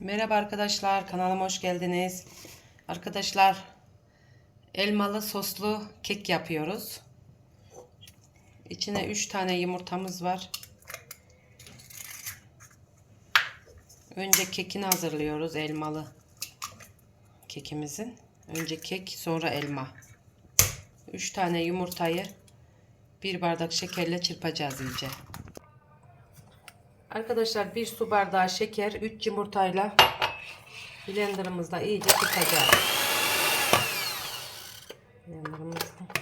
Merhaba arkadaşlar, kanalıma hoş geldiniz. Arkadaşlar, elmalı soslu kek yapıyoruz. İçine 3 tane yumurtamız var. Önce kekini hazırlıyoruz elmalı kekimizin. Önce kek, sonra elma. 3 tane yumurtayı bir bardak şekerle çırpacağız iyice. Arkadaşlar bir su bardağı şeker 3 yumurtayla blenderımızda iyice çırpacağız. Blenderımızda.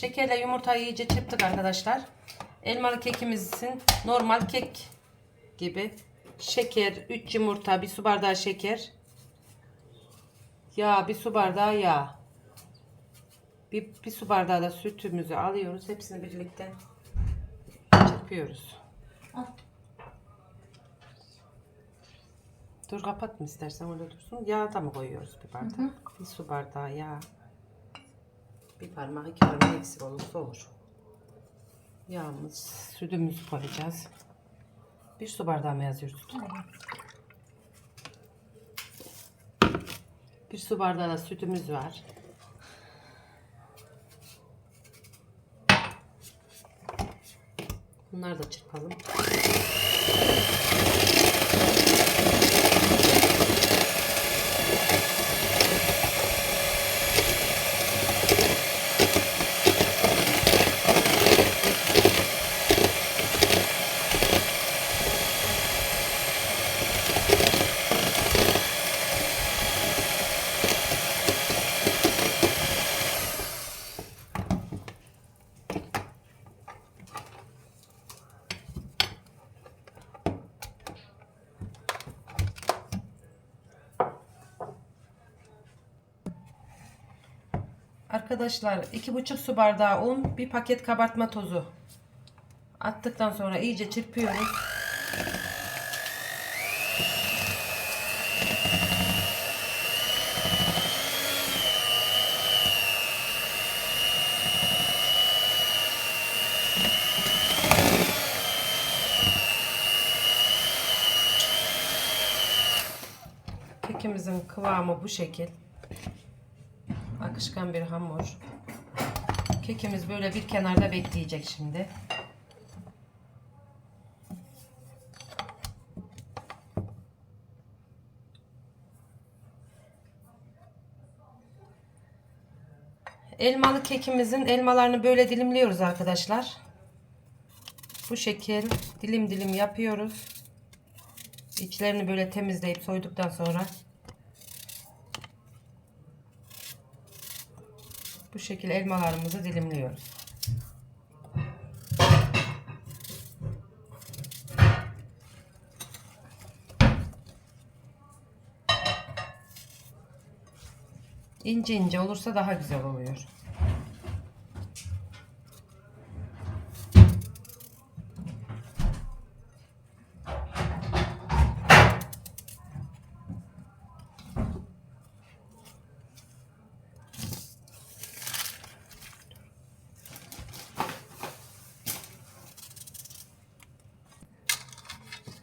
Şekerle yumurtayı iyice çırptık arkadaşlar. Elmalı kekimizin normal kek gibi. Şeker, 3 yumurta, bir su bardağı şeker. Yağ, bir su bardağı yağ. Bir, bir su bardağı da sütümüzü alıyoruz. Hepsini birlikte çırpıyoruz. Dur kapatma istersen öyle dursun. Yağ da mı koyuyoruz bir bardak? Bir su bardağı yağ. Bir parmak iki parmak eksik olursa olur. Yağımız, sütümüzü koyacağız. Bir su bardağı mı yazıyoruz? Bir su bardağı da sütümüz var. Bunları da çırpalım. Arkadaşlar iki buçuk su bardağı un, bir paket kabartma tozu attıktan sonra iyice çırpıyoruz. Kekimizin kıvamı bu şekil akışkan bir hamur. Kekimiz böyle bir kenarda bekleyecek şimdi. Elmalı kekimizin elmalarını böyle dilimliyoruz arkadaşlar. Bu şekil dilim dilim yapıyoruz. İçlerini böyle temizleyip soyduktan sonra Bu şekilde elmalarımızı dilimliyoruz. İnce ince olursa daha güzel oluyor.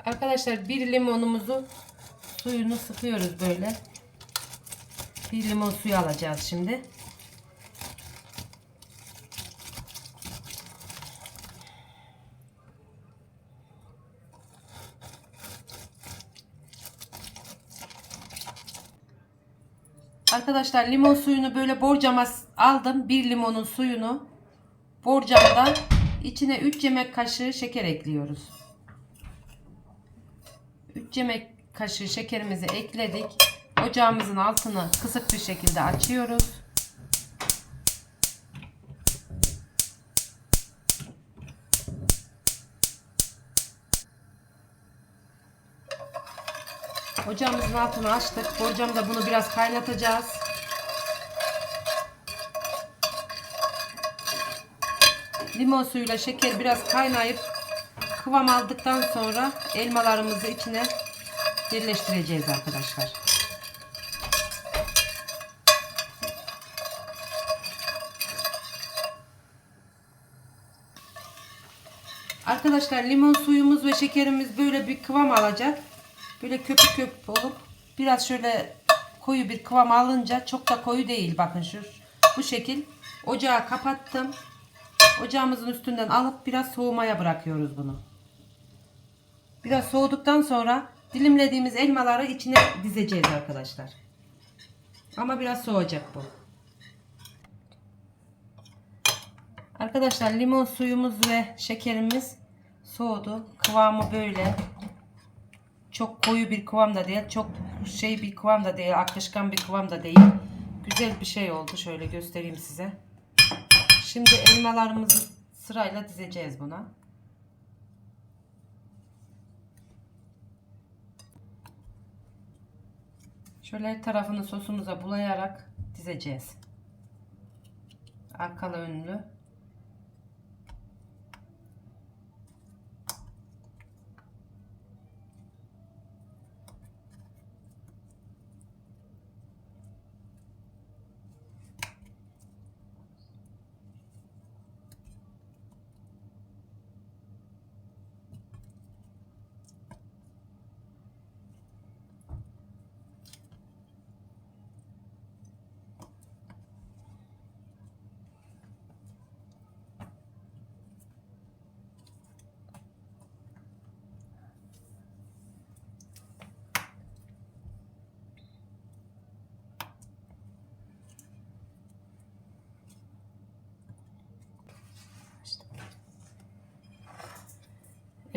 Arkadaşlar bir limonumuzu suyunu sıkıyoruz böyle. Bir limon suyu alacağız şimdi. Arkadaşlar limon suyunu böyle borcama aldım. Bir limonun suyunu borcamda içine 3 yemek kaşığı şeker ekliyoruz. 3 yemek kaşığı şekerimizi ekledik. Ocağımızın altını kısık bir şekilde açıyoruz. Ocağımızın altını açtık. Borcamda bunu biraz kaynatacağız. Limon suyuyla şeker biraz kaynayıp kıvam aldıktan sonra elmalarımızı içine birleştireceğiz arkadaşlar. Arkadaşlar limon suyumuz ve şekerimiz böyle bir kıvam alacak. Böyle köpük köpük olup biraz şöyle koyu bir kıvam alınca çok da koyu değil bakın şu bu şekil. Ocağı kapattım. Ocağımızın üstünden alıp biraz soğumaya bırakıyoruz bunu. Biraz soğuduktan sonra dilimlediğimiz elmaları içine dizeceğiz arkadaşlar. Ama biraz soğuyacak bu. Arkadaşlar limon suyumuz ve şekerimiz soğudu. Kıvamı böyle. Çok koyu bir kıvam da değil. Çok şey bir kıvam da değil. Akışkan bir kıvam da değil. Güzel bir şey oldu. Şöyle göstereyim size. Şimdi elmalarımızı sırayla dizeceğiz buna. Şöyle her tarafını sosumuza bulayarak dizeceğiz. Arkalı önlü.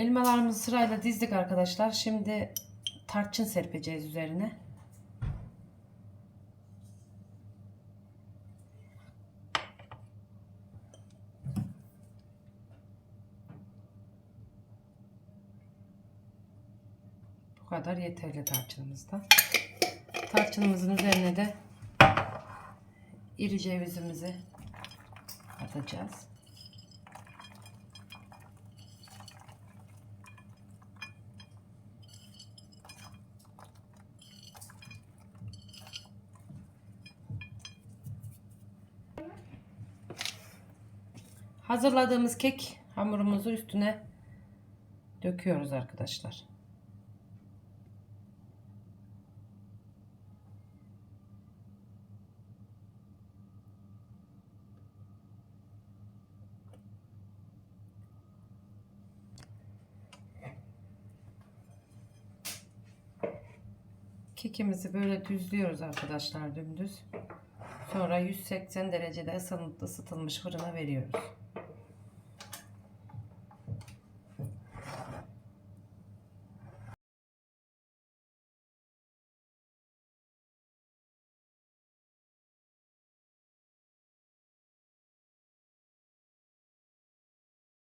Elmalarımızı sırayla dizdik arkadaşlar. Şimdi tarçın serpeceğiz üzerine. Bu kadar yeterli tarçınımızda. Tarçınımızın üzerine de iri cevizimizi atacağız. Hazırladığımız kek hamurumuzu üstüne döküyoruz arkadaşlar. Kekimizi böyle düzlüyoruz arkadaşlar dümdüz. Sonra 180 derecede ısıtılmış fırına veriyoruz.